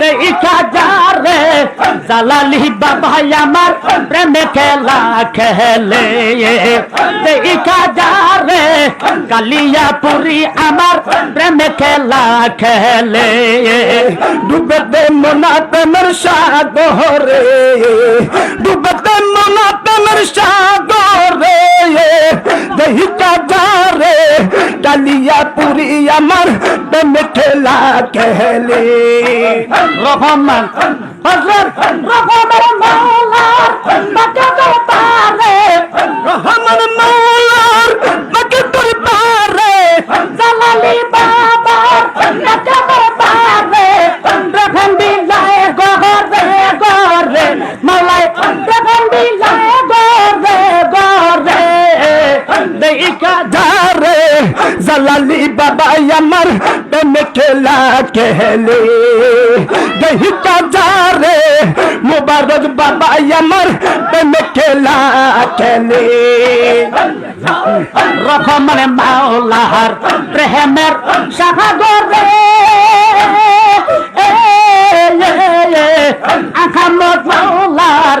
দেখা যারে জালালি বাবা আমার প্রেমে খেলা খেলে দেখা যারে কালিয়াপুরি আমার প্রেমে খেলা খেলে ডুবতে মনা প্রেমের সাগরে ডুবতে মনা প্রেমের সাগরে দহিকা যারে ডালিয়া পুরি আমার প্রেমে খেলা খেলে রহমান হজরত রহমান মৌলার জালালি বাবা আমার প্রেমে খেলা খেলে দহিকা যারে মুবারক বাবা আমার প্রেমে খেলা খেলে রহমান মাওলার প্রেমের সাগরে আহমদ মাওলার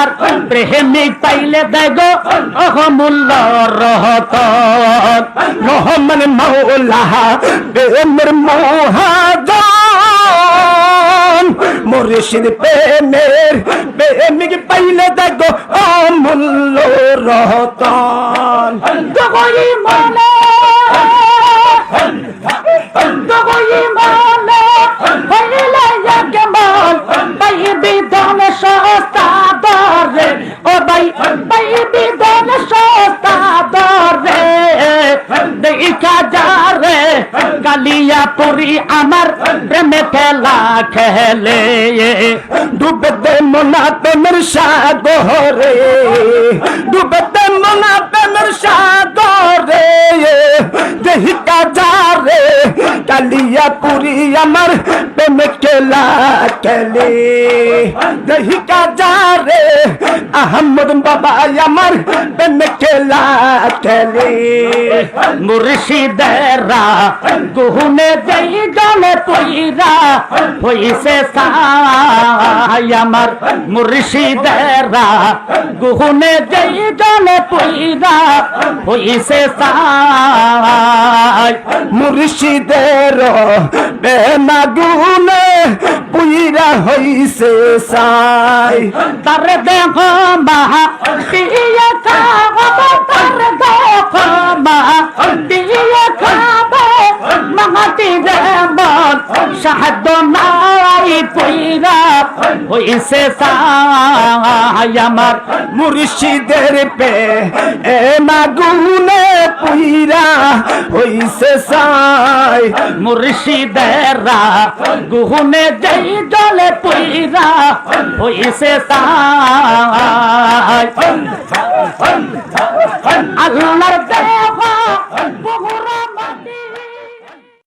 মাওলার প্রেমিক পাইলে দেগো অহমূল্য রহত। রহমান মৌলা প্রেমের মহাজন। মুর্শিদ প্রেমের প্রেমিক পাইলে দেখো অমূল্য দগই মনে کا جار کلیا پوری امر پرم پھیلا کھیلے ڈوبتے منا پہ مرشا گورے ڈوبتے منا پہ مرشا گورے دہی کا جار کلیا پوری امر پرم کھیلا کھیلے دہی کا جار اہم বাবা আমার প্রেম খেলা খেলে মুর্শিদেরা গুহনে যেই জলে পইরা হইছে সাই আমার মুর্শিদেরা গুহনে যেই জলে পইরা হইছে সাই মুর্শিদের বেমাগুনে পুইরা হইছে সাই তার দেহ মাহা দিয়ে খাব তার দেহ মাহা দিয়ে খাব মাহাতি দেবন সাহায্য হইছে আমার মুর্শিদের পে, এ মাগুনে পুইরা হইছে সাই মুর্শিদেরা গুহনে যাই জলে পুইরা হইছে সাই আল্লাহ